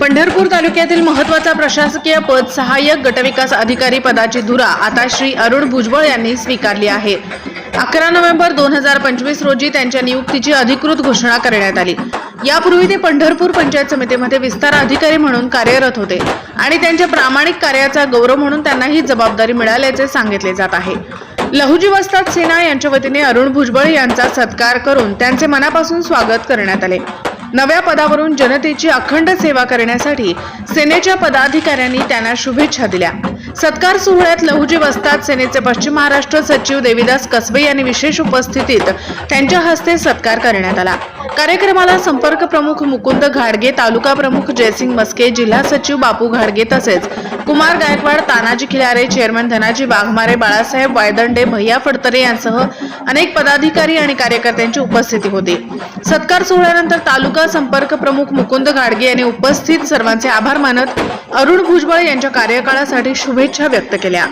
पंढरपूर तालुक्यातील महत्त्वाचा प्रशासकीय पद सहाय्यक गटविकास अधिकारी पदाची धुरा आता श्री अरुण भुजबळ यांनी स्वीकारली आहे. अकरा नोव्हेंबर दोन हजार पंचवीस रोजी त्यांच्या नियुक्तीची अधिकृत घोषणा करण्यात आली. यापूर्वी ते पंढरपूर पंचायत समितीमध्ये विस्तार अधिकारी म्हणून कार्यरत होते आणि त्यांच्या प्रामाणिक कार्याचा गौरव म्हणून त्यांना ही जबाबदारी मिळाल्याचे सांगितले जात आहे. लहुजी वस्ताद सेना यांच्या वतीने अरुण भुजबळ यांचा सत्कार करून त्यांचे मनापासून स्वागत करण्यात आले. नव्या पदावरून जनतेची अखंड सेवा करण्यासाठी सेनेच्या पदाधिकाऱ्यांनी त्यांना शुभेच्छा दिल्या. सत्कार सोहळ्यात लहुजी वस्ताद सेनेचे पश्चिम महाराष्ट्र सचिव देवीदास कसबे यांनी विशेष उपस्थितीत त्यांच्या हस्ते सत्कार करण्यात आला. कार्यक्रमाला संपर्क प्रमुख मुकुंद घाडगे तालुका प्रमुख जयसिंग मस्के जिल्हा सचिव बापू घाडगे तसेच कुमार गायकवाड तानाजी खिलारे चेअरमन धनाजी वाघमारे बाळासाहेब वायदंडे भैया फडतरे यांसह अनेक पदाधिकारी आणि कार्यकर्त्यांची उपस्थिती होती. सत्कार सोहळ्यानंतर तालुका संपर्क प्रमुख मुकुंद घाडगे यांनी उपस्थित सर्वांचे आभार मानत अरुण भुजबळ यांच्या कार्यकाळासाठी शुभेच्छा व्यक्त केल्या.